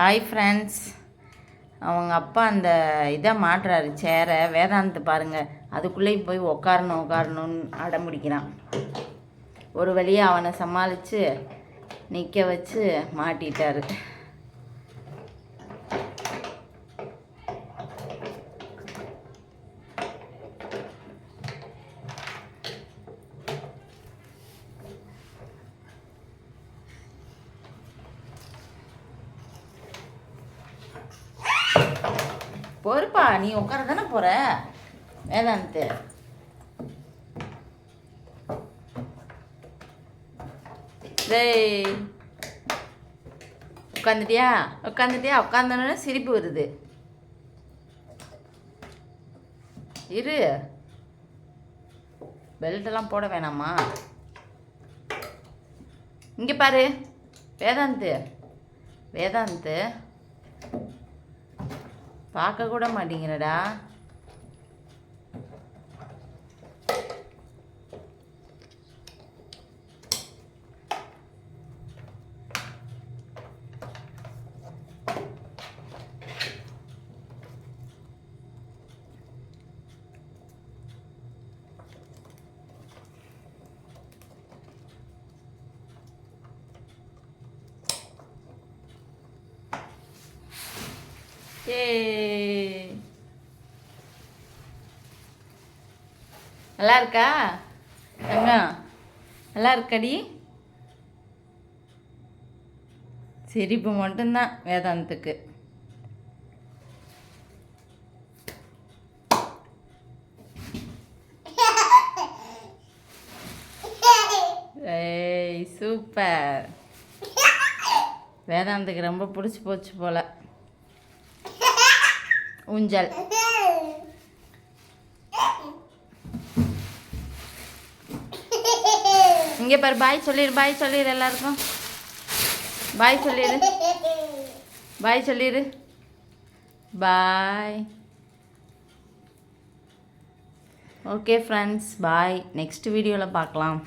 Hi friends அவங்க அப்பா அந்த இதை மாட்டுறாரு சேரை வேதாந்தத்தை பாருங்கள் அதுக்குள்ளேயும் போய் உக்காரணும் உக்காரணும்னு அடம்பிடிக்கிறான். ஒரு வழியாக அவனை சமாளித்து நிற்க வச்சு மாட்டிட்டாரு. பொறுப்பா நீ உட்கார தானே போகிற வேதாந்த் டேய் உட்காந்துட்டியா உட்காந்துட்டியா உட்காந்தோன்னே சிரிப்பு வருது. இரு. பெல்ட்டெல்லாம் போட வேணாமா? இங்கே பாரு வேதாந்த் வேதாந்த் பார்க்க கூட மாட்டேங்கிறடா. ஏ நல்லா இருக்கா தங்கம் நல்லா இருக்காடி சிரிப்பு மட்டும்தான் வேதாந்தத்துக்கு. ஏய் சூப்பர். வேதாந்துக்கு ரொம்ப பிடிச்சி போச்சு போல. ஊஞ்சல். இங்கே பாரு பாய் சொல்லிடு பாய் சொல்லிடு எல்லாருக்கும். பாய் சொல்லிடு பாய் சொல்லிடு bye okay friends bye next வீடியோவில் பார்க்கலாம்